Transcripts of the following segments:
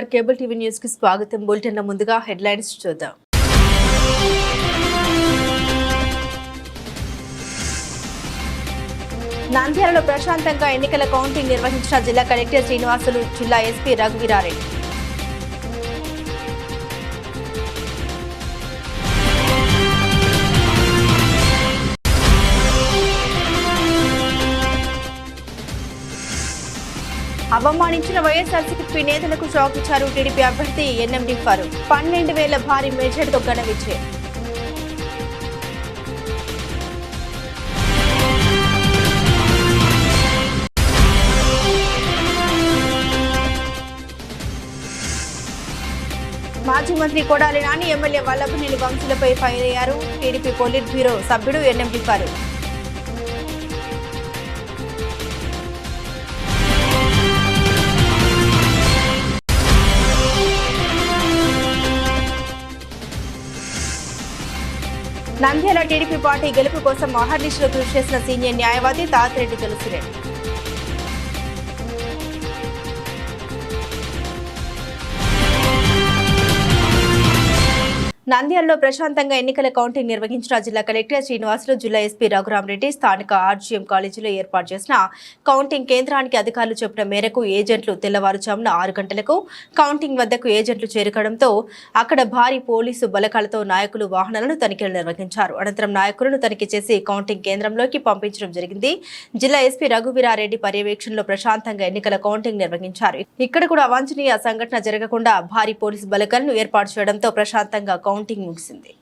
Kumar cable TV న్యూస్కి స్వాగతం. బులెటిన్ల ముందుగా హెడ్లైన్స్ చూద్దాం. నంద్యాలలో ప్రశాంతంగా ఎన్నికల కౌంటింగ్ నిర్వహించిన జిల్లా కలెక్టర్ శ్రీనివాసులు జిల్లా ఎస్పీ రఘువీరారెడ్డి. అవమానించిన వైఎస్ఆర్సీపీ నేతలకు షాక్ ఇచ్చారు టీడీపీ అభ్యర్థి ఎన్ఎండి ఫరూక్. పన్నెండు వేల భారీ మెజార్టీతో ఘన విజయం. మాజీ మంత్రి కొడాలి నాని ఎమ్మెల్యే వల్లభనేని వంశులపై ఫైర్ అయ్యారు. టీడీపీ పోలిట్ బ్యూరో సభ్యుడు NMD Farooq. Nandyal TDP party గెలుపు కోసం మహర్నిశలు కృషి చేసిన సీనియర్ న్యాయవాది తాతిరెడ్డి తులసిరెడ్డి. నంద్యాలలో ప్రశాంతంగా ఎన్నికల కౌంటింగ్ నిర్వహించిన జిల్లా కలెక్టర్ శ్రీనివాసులు జిల్లా ఎస్పీ రఘురామరెడ్డి స్థానిక ఆర్జీఎం కాలేజీలో ఏర్పాటు చేసిన కౌంటింగ్ కేంద్రానికి అధికారులు చెప్పిన మేరకు ఏజెంట్లు తెల్లవారుజామున ఆరు గంటలకు కౌంటింగ్ వద్దకు ఏజెంట్లు చేరుకోవడంతో అక్కడ భారీ పోలీసు బలకాలతో నాయకులు వాహనాలను తనిఖీలు నిర్వహించారు. అనంతరం నాయకులను తనిఖీ చేసి కౌంటింగ్ కేంద్రంలోకి పంపించడం జరిగింది. జిల్లా ఎస్పీ రఘువీరారెడ్డి పర్యవేక్షణలో ప్రశాంతంగా ఎన్నికల కౌంటింగ్ నిర్వహించారు. ఇక్కడ కూడా అవాంఛనీయ సంఘటన జరగకుండా భారీ పోలీసు బలకాలను ఏర్పాటు చేయడంతో ప్రశాంతంగా కౌంటింగ్ కౌంటింగ్ ముగిసింది.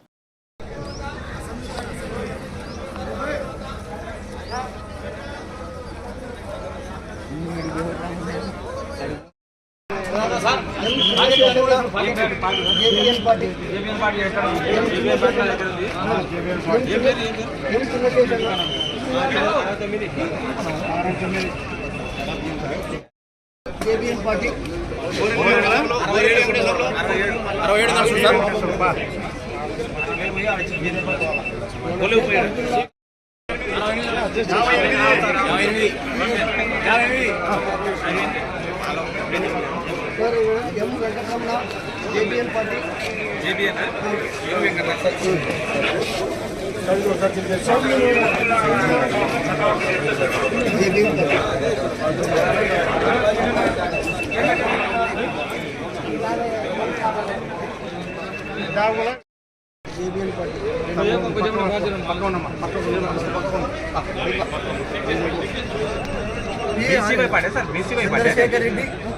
JBN party. Sir M Venkataramana JBN party JBN party JBN party Chandrashekar Reddy Indian National Congress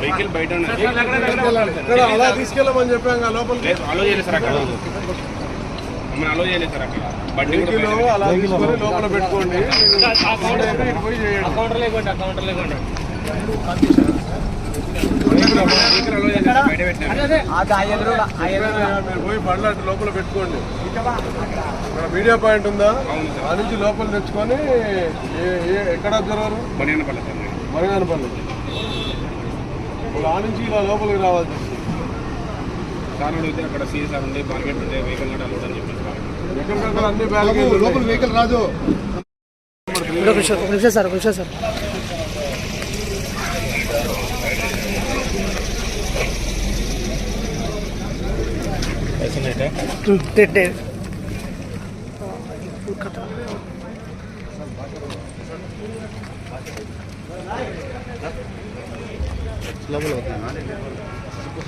vehicle బయట ఉన్నది. ఇక్కడ అలా తీసుకెళ్ళమని చెప్పాం లోపలికి అలో చేయలేదు సార్ అక్కడ మమ్మల్ని అలో చేయలేదు సార్ అక్కడ బండి అలా తీసుకొని లోపల పెట్టుకోండి పోయి మీరు బండ్లు అటు లోపల పెట్టుకోండి ఇక్కడ మీడియా పాయింట్ ఉందా. ఆ నుంచి లోపల తెచ్చుకొని ఏ- ఏ- ఎక్కడ నేను. మరిగానపల్లి ఇప్పుడు ఆ నుంచి ఇలా లోపలికి రావాల్సి సార్ అడిగితే అక్కడ సిఎస్ఆర్ ఉండే మార్కెట్ ఉండే వెహికల్ కూడా అలౌడ్ అని చెప్పేసి సార్. లోపల వెహికల్ రాదు. ఒక నిమిషం సార్ ఒక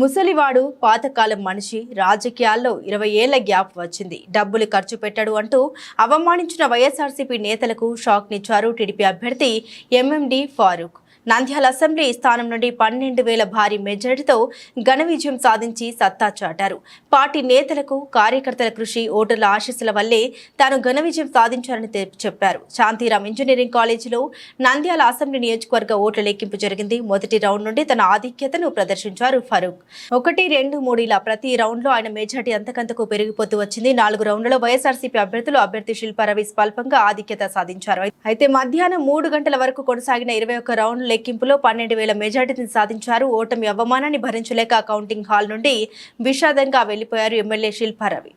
ముసలివాడు పాతకాలం మనిషి రాజకీయాల్లో ఇరవై ఏళ్ళ గ్యాప్ వచ్చింది. డబ్బులు ఖర్చు పెట్టడు అంటూ అవమానించిన వైఎస్ఆర్సీపీ నేతలకు షాక్నిచ్చారు టీడీపీ అభ్యర్థి ఎంఎండి ఫారూక్. నంద్యాల అసెంబ్లీ స్థానం నుండి పన్నెండు వేల భారీ మెజారిటీతో ఘన విజయం సాధించి సత్తా చాటారు. పార్టీ నేతలకు కార్యకర్తల కృషి ఓటర్ల ఆశీస్సుల వల్లే తాను ఘన విజయం సాధించారని చెప్పారు. శాంతిరామ్ ఇంజనీరింగ్ కాలేజీలో నంద్యాల అసెంబ్లీ నియోజకవర్గ ఓట్ల లెక్కింపు జరిగింది. మొదటి రౌండ్ నుండి తన ఆధిక్యతను ప్రదర్శించారు ఫరూక్. ఒకటి రెండు మూడు ఇలా ప్రతి రౌండ్లో ఆయన మెజార్టీ అంతకంతకు పెరిగిపోతూ వచ్చింది. నాలుగు రౌండ్లలో వైఎస్ఆర్సీపీ అభ్యర్థులు అభ్యర్థి శిల్పారవి స్వల్పంగా ఆధిక్యత సాధించారు. అయితే మధ్యాహ్నం మూడు గంటల వరకు కొనసాగిన ఇరవై ఒక్క రౌండ్లు లెక్కింపులో పన్నెండు వేల మెజార్టీని సాధించారు. ఓటమి అవమానాన్ని భరించలేక కౌంటింగ్ హాల్ నుండి విషాదంగా వెళ్ళిపోయారు MLA Shilpa Ravi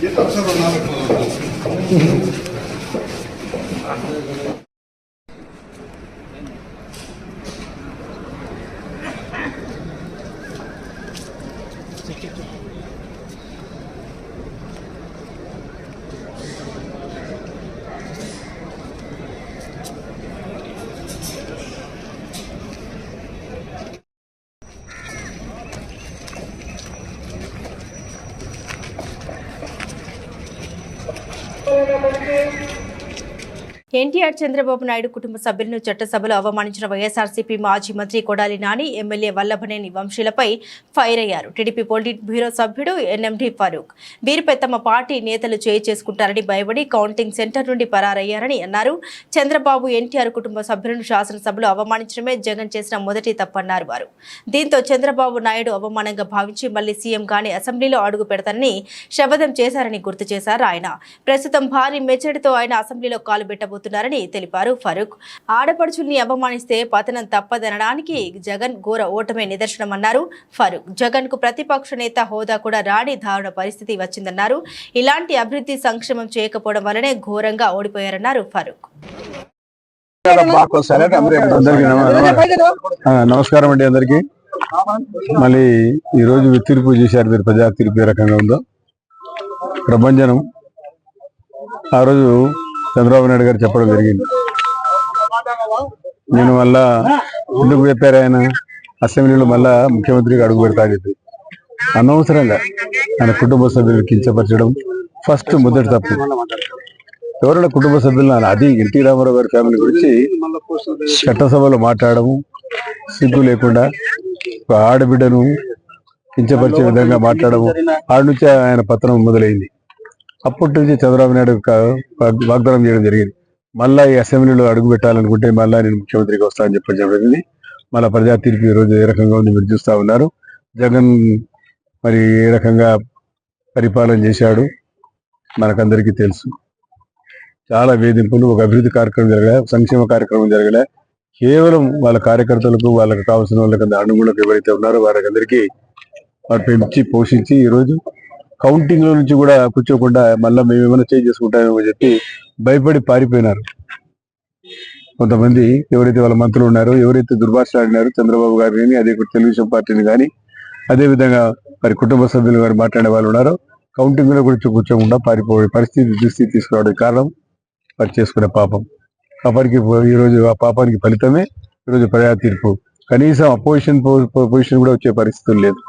이게 딱 서로 나올 거 같고. Thank you. NTR Chandrababu Naidu కుటుంబ సభ్యులను చట్టసభలో అవమానించిన వైఎస్ఆర్సీపీ మాజీ మంత్రి కొడాలి నాని ఎమ్మెల్యే వల్లభనేని వంశీలపై ఫైర్ అయ్యారు. టీడీపీ పొలిట్ బ్యూరో సభ్యుడు ఎన్ఎండి ఫరూక్. వీరిపై తమ పార్టీ నేతలు చేయి చేసుకుంటారని భయపడి కౌంటింగ్ సెంటర్ నుండి పరారయ్యారని అన్నారు. చంద్రబాబు ఎన్టీఆర్ కుటుంబ సభ్యులను శాసనసభలో అవమానించడమే జగన్ చేసిన మొదటి తప్పన్నారు వారు. దీంతో చంద్రబాబు నాయుడు అవమానంగా భావించి మళ్ళీ సీఎం గాని అసెంబ్లీలో అడుగు పెడతానని శపథం చేశారని గుర్తు చేశారు ఆయన. ప్రస్తుతం భారీ మెచ్చడితో ఆయన అసెంబ్లీలో కాలు పెట్టబోతున్నారని తెలిపారు. ఫరూక్ ఆడపడుచుల్ని అవమానిస్తే పతనం తప్పదనడానికి జగన్ ఘోర ఓటమే నిదర్శనమన్నారు. ఫరూక్ జగన్కు ప్రతిపక్ష నేత హోదా కూడా రాని దారుణ పరిస్థితి వచ్చిందన్నారు. ఇలాంటి అభివృద్ధి సంక్షేమం చేయకపోవడం వల్లనే ఘోరంగా ఓడిపోయారన్నారు ఫరూక్. నమస్కారం అండి అందరికి. మళ్ళీ ఈ రోజు తీర్పు చేశారు మీరు ప్రజా తీర్పు ఏ రకంగా ఉందో. ప్రభంజనం. ఆ రోజు చంద్రబాబు నాయుడు గారు చెప్పడం జరిగింది. నేను మళ్ళా ఎందుకు చెప్పారు ఆయన అసెంబ్లీలో మళ్ళా ముఖ్యమంత్రిగా అడుగు పెడతాడు అనవసరంగా ఆయన కుటుంబ సభ్యులు కించపరచడం ఫస్ట్ మొదటి తప్పు. ఎవరైనా కుటుంబ సభ్యులను అది ఎన్టీ రామారావు గారి ఫ్యామిలీ గురించి చట్టసభలో మాట్లాడము సిగ్గు లేకుండా ఒక ఆడబిడ్డను కించపరిచే విధంగా మాట్లాడము ఆడ నుంచి ఆయన పతనం మొదలైంది. అప్పటి నుంచి చంద్రబాబు నాయుడు వాగ్దానం చేయడం జరిగింది. మళ్ళా ఈ అసెంబ్లీలో అడుగు పెట్టాలనుకుంటే మళ్ళా నేను ముఖ్యమంత్రికి వస్తానని చెప్పడం జరిగింది. మళ్ళీ ప్రజా తీర్పు ఈ రోజు ఏ రకంగా ఉంది మీరు చూస్తూ ఉన్నారు. జగన్ మరి ఏ రకంగా పరిపాలన చేశాడు మనకందరికీ తెలుసు. చాలా వేధింపులు ఒక అభివృద్ధి కార్యక్రమం జరగలే సంక్షేమ కార్యక్రమం జరగలే. కేవలం వాళ్ళ కార్యకర్తలకు వాళ్ళకి కావాల్సిన వాళ్ళకి అనుగుణకు ఎవరైతే ఉన్నారో వారికి అందరికీ వారు పెంచి పోషించి ఈరోజు కౌంటింగ్లో నుంచి కూడా కూర్చోకుండా మళ్ళీ మేము ఏమైనా చేంజ్ చేసుకుంటామేమో చెప్పి భయపడి పారిపోయినారు. కొంతమంది ఎవరైతే వాళ్ళ మంత్రులు ఉన్నారో ఎవరైతే దుర్భాషలాడినారో చంద్రబాబు గారిని అదే తెలుగుదేశం పార్టీని కానీ అదే విధంగా మరి కుటుంబ సభ్యులు గారు మాట్లాడే వాళ్ళు ఉన్నారో కౌంటింగ్లో కూడా కూర్చోకుండా పారిపోయే పరిస్థితి దుస్థితి తీసుకురావడం కారణం వారు చేసుకునే పాపం. అప్పటికి ఈ రోజు ఆ పాపానికి ఫలితమే ఈరోజు ప్రజా తీర్పు. కనీసం అపోజిషన్ పొజిషన్ కూడా వచ్చే పరిస్థితులు లేదు.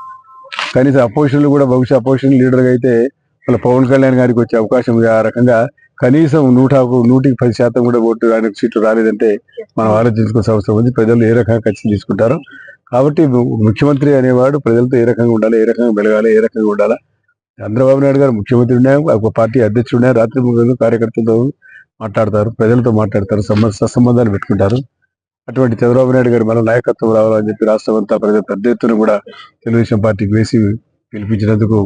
కనీసం అపోజిషన్లు కూడా బహుశా అపోజిషన్ లీడర్గా అయితే వాళ్ళ పవన్ కళ్యాణ్ గారికి వచ్చే అవకాశం ఉంది. ఆ రకంగా కనీసం నూట నూటికి పది శాతం కూడా ఓటు ఆయనకు సీట్లు రాలేదంటే మనం ఆలోచించుకోవాల్సిన అవసరం ఉంది. ప్రజలు ఏ రకంగా ఖర్చు తీసుకుంటారు. కాబట్టి ముఖ్యమంత్రి అనేవాడు ప్రజలతో ఏ రకంగా ఉండాలి ఏ రకంగా మెలగాలి ఏ రకంగా ఉండాలా? చంద్రబాబు నాయుడు గారు ముఖ్యమంత్రి ఉన్నాయి ఒక పార్టీ అధ్యక్షుడు ఉన్నాయి రాత్రి కార్యకర్తలతో మాట్లాడతారు ప్రజలతో మాట్లాడతారు సంబంధ సత్సంబంధాలు పెట్టుకుంటారు. అటువంటి చంద్రబాబు నాయుడు గారు మన నాయకత్వం రావాలని చెప్పి రాష్ట్రం అంతా ప్రజలు పెద్ద ఎత్తున కూడా తెలుగుదేశం పార్టీకి వేసి పిలిపించినందుకు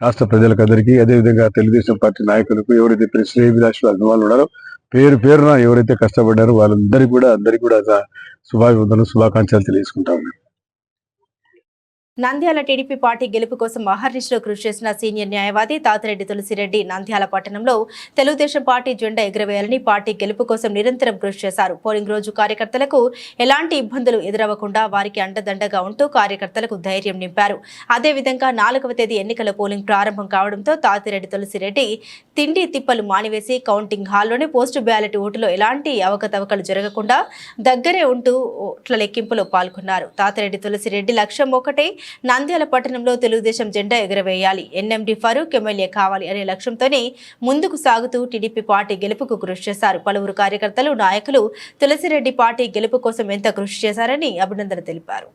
రాష్ట్ర ప్రజలకందరికీ అదేవిధంగా తెలుగుదేశం పార్టీ నాయకులకు ఎవరైతే శ్రేయభిలాషులు అభిమానులు ఉన్నారో పేరు పేరున ఎవరైతే కష్టపడ్డారో వాళ్ళందరికీ కూడా అందరికీ కూడా శుభాభివందనలు శుభాకాంక్షలు తెలియజేసుకుంటా ఉన్నాను. నంద్యాల టీడీపీ పార్టీ గెలుపు కోసం మహర్నిశలో కృషి చేసిన సీనియర్ న్యాయవాది తాతిరెడ్డి తులసిరెడ్డి నంద్యాల పట్టణంలో తెలుగుదేశం పార్టీ జెండా ఎగురవేయాలని పార్టీ గెలుపు కోసం నిరంతరం కృషి చేశారు. పోలింగ్ రోజు కార్యకర్తలకు ఎలాంటి ఇబ్బందులు ఎదురవ్వకుండా వారికి అండదండగా ఉంటూ కార్యకర్తలకు ధైర్యం నింపారు. అదేవిధంగా నాలుగవ తేదీ ఎన్నికల పోలింగ్ ప్రారంభం కావడంతో తాతిరెడ్డి తులసిరెడ్డి తిండి తిప్పలు మానివేసి కౌంటింగ్ హాల్లోనే పోస్టు బ్యాలెట్ ఓటులో ఎలాంటి అవకతవకలు జరగకుండా దగ్గరే ఉంటూ ఓట్ల లెక్కింపులో పాల్గొన్నారు. తాతిరెడ్డి తులసిరెడ్డి లక్ష్యం ఒకటే నంద్యాల పట్టణంలో తెలుగుదేశం జెండా ఎగురవేయాలి. ఎన్ఎండి ఫరూక్ ఎమ్మెల్యే కావాలి అనే లక్ష్యంతోనే ముందుకు సాగుతూ టీడీపీ పార్టీ గెలుపుకు కృషి చేశారు. పలువురు కార్యకర్తలు నాయకులు తులసిరెడ్డి పార్టీ గెలుపు కోసం ఎంత కృషి చేశారని అభినందన తెలిపారు.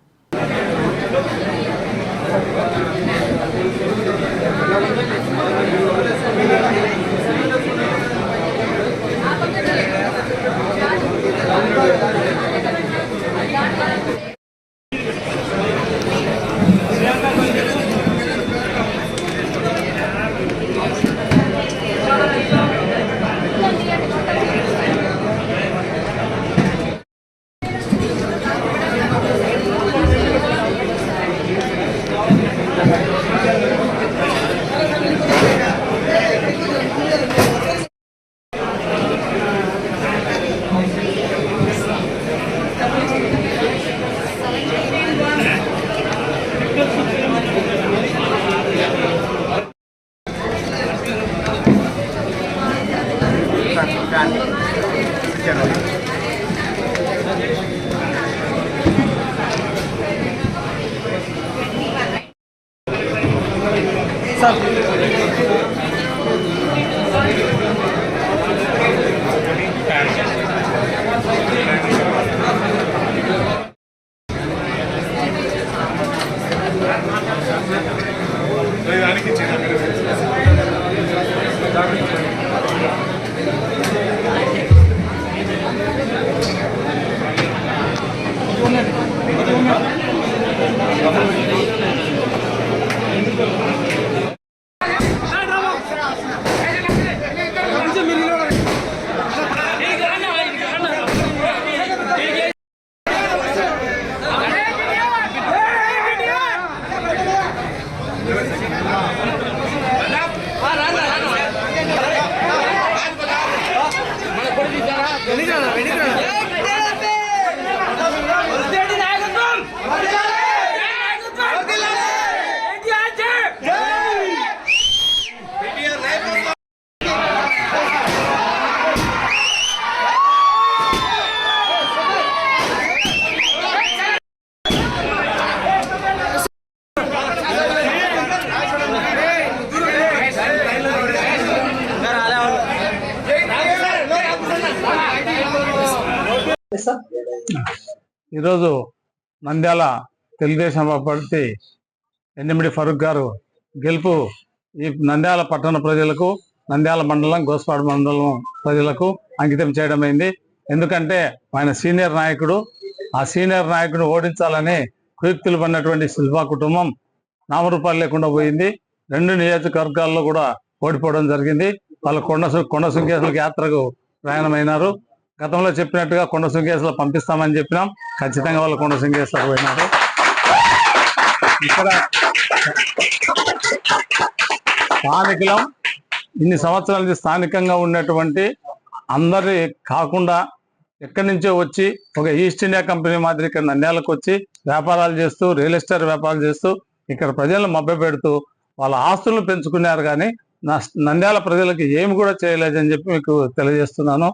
నంద్యాల తెలుగుదేశం పార్టీ ఎన్నిమిడి ఫరూక్ గారు గెలుపు ఈ నంద్యాల పట్టణ ప్రజలకు నంద్యాల మండలం గోస్పాడు మండలం ప్రజలకు అంకితం చేయడమైంది. ఎందుకంటే ఆయన సీనియర్ నాయకుడు ఆ సీనియర్ నాయకుడు ఓడించాలని కుయుక్తులు పడినటువంటి శిల్పా కుటుంబం నామరూపాలు లేకుండా పోయింది. రెండు నియోజకవర్గాల్లో కూడా ఓడిపోవడం జరిగింది. వాళ్ళ కొండ కొండ సుంకేశ్వర యాత్రకు ప్రయాణమైనారు. గతంలో చెప్పినట్టుగా కొండ సుంకేశ్వర పంపిస్తామని చెప్పినాం. ఖచ్చితంగా వాళ్ళు కొండ సుంకేశ్వర పోయినారు. ఇక్కడ స్థానికులం ఇన్ని సంవత్సరాల నుంచి స్థానికంగా ఉన్నటువంటి అందరి కాకుండా ఎక్కడి నుంచో వచ్చి ఒక ఈస్ట్ ఇండియా కంపెనీ మాదిరి ఇక్కడ నంద్యాలకు వచ్చి వ్యాపారాలు చేస్తూ రియల్ ఎస్టేట్ వ్యాపారాలు చేస్తూ ఇక్కడ ప్రజలను మభ్యపెడుతూ వాళ్ళ ఆస్తులను పెంచుకున్నారు కానీ నా నంద్యాల ప్రజలకు ఏమి కూడా చేయలేదని చెప్పి మీకు తెలియజేస్తున్నాను.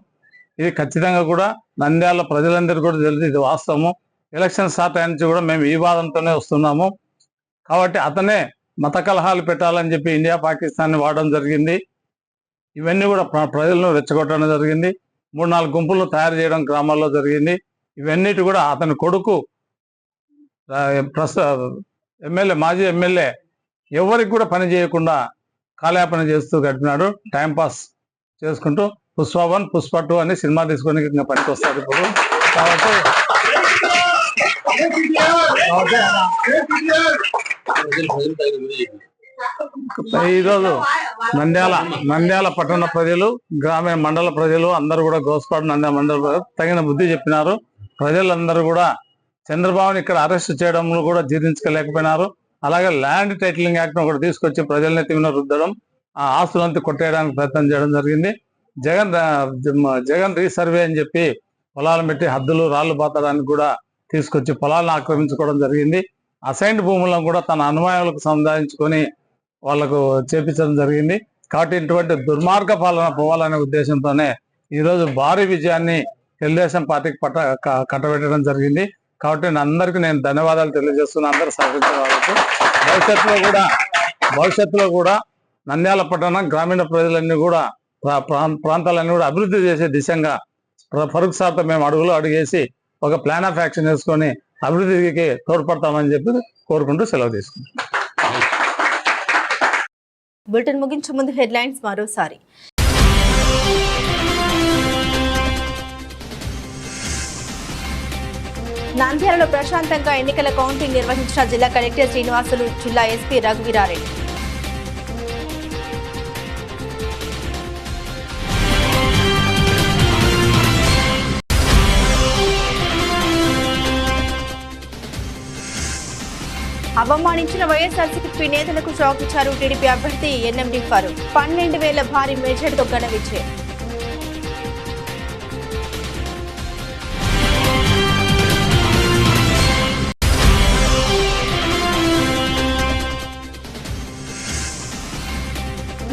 ఇది ఖచ్చితంగా కూడా నంద్యాల ప్రజలందరూ కూడా తెలుసు ఇది వాస్తవము. ఎలక్షన్ స్టార్ట్ అయిన నుంచి కూడా మేము ఈ వాదంతోనే వస్తున్నాము. కాబట్టి అతనే మత కలహాలు పెట్టాలని చెప్పి ఇండియా పాకిస్తాన్ వాడడం జరిగింది. ఇవన్నీ కూడా ప్ర- ప్రజలను రెచ్చగొట్టడం జరిగింది. మూడు నాలుగు గుంపులను తయారు చేయడం గ్రామాల్లో జరిగింది. ఇవన్నిటి కూడా అతని కొడుకు ప్రస్తుత ఎమ్మెల్యే మాజీ ఎమ్మెల్యే ఎవరికి కూడా పని చేయకుండా కాలయాపన చేస్తూ గడిపినాడు. టైంపాస్ చేసుకుంటూ పుష్ప వన్ పుష్ప టూ అని సినిమా తీసుకొని ఇంకా పనికి వస్తాడు ఇప్పుడు కాబట్టి ఈరోజు నంద్యాల నంద్యాల పట్టణ ప్రజలు గ్రామీణ మండల ప్రజలు అందరూ కూడా గోస్పాడు నంద్యాల మండల తగిన బుద్ధి చెప్పినారు. ప్రజలందరూ కూడా చంద్రబాబుని ఇక్కడ అరెస్ట్ చేయడంలో కూడా జీర్ణించుకోలేకపోయినారు. అలాగే ల్యాండ్ టైటిలింగ్ యాక్ట్ ఒకటి తీసుకొచ్చి ప్రజల్ని తిమిన రుద్దడం ఆ ఆస్తులంతా కొట్టేయడానికి ప్రయత్నం చేయడం జరిగింది. జగన్ జగన్ రీసర్వే అని చెప్పి పొలాలు పెట్టి హద్దులు రాళ్ళు పాతడానికి కూడా తీసుకొచ్చి పొలాలను ఆక్రమించుకోవడం జరిగింది. అసైన్డ్ భూములను కూడా తన అనుమానాలకు సంధానించుకొని వాళ్ళకు చేపించడం జరిగింది. కాబట్టి ఇటువంటి దుర్మార్గ పాలన పోవాలనే ఉద్దేశంతోనే ఈ రోజు భారీ విజయాన్ని తెలుగుదేశం పార్టీకి పట్ట కట్టబెట్టడం జరిగింది. కాబట్టి అందరికీ నేను ధన్యవాదాలు తెలియజేస్తున్నా. అందరూ సహకరించిన వాళ్ళకు. భవిష్యత్తులో కూడా భవిష్యత్తులో కూడా నంద్యాల పట్టణం గ్రామీణ ప్రజలన్నీ కూడా ప్రాంతాలన్నీ కూడా అభివృద్ధి చేసే దిశంగా ఫ- ఫరూక్ సార్తో మేము అడుగులు అడుగేసి ఒక ప్లాన్ ఆఫ్ యాక్షన్ వేసుకొని అభివృద్ధికి తోడ్పడతామని చెప్పి కోరుకుంటూ సెలవు తీసుకుంటాం బులెటిన్ ముగించే ముందు హెడ్లైన్స్ మరోసారి. నంద్యాలలో ప్రశాంతంగా ఎన్నికల కౌంటింగ్ నిర్వహించిన జిల్లా కలెక్టర్ శ్రీనివాసులు జిల్లా ఎస్పీ రఘువీరారెడ్డి. అవమానించిన వైఎస్ఆర్సీపీ నేతలకు షాక్ ఇచ్చారు టీడీపీ అభ్యర్థి ఎన్ఎండి ఫరూక్. పన్నెండు వేల భారీ మెజార్టీతో ఘన విజయం.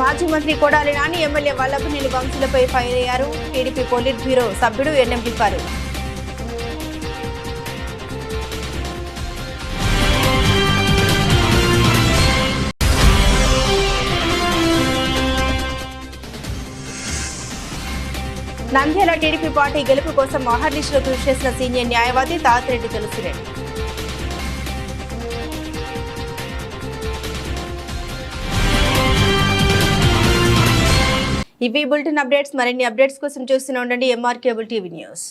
మాజీ మంత్రి కొడాలి నాని ఎమ్మెల్యే వల్లభనేని వంశులపై ఫైర్ అయ్యారు. టీడీపీ పోలిట్ బ్యూరో సభ్యుడు NMD Farooq. Nandyal TDP party గెలుపు కోసం మహర్నిశలు కృషి చేసిన సీనియర్ న్యాయవాది తాతిరెడ్డి తులసిరెడ్డి. ఇవి బులెటిన్ అప్డేట్స్. మరిన్ని అప్డేట్స్ కోసం చూస్తూనే ఉండండి. MR cable TV news.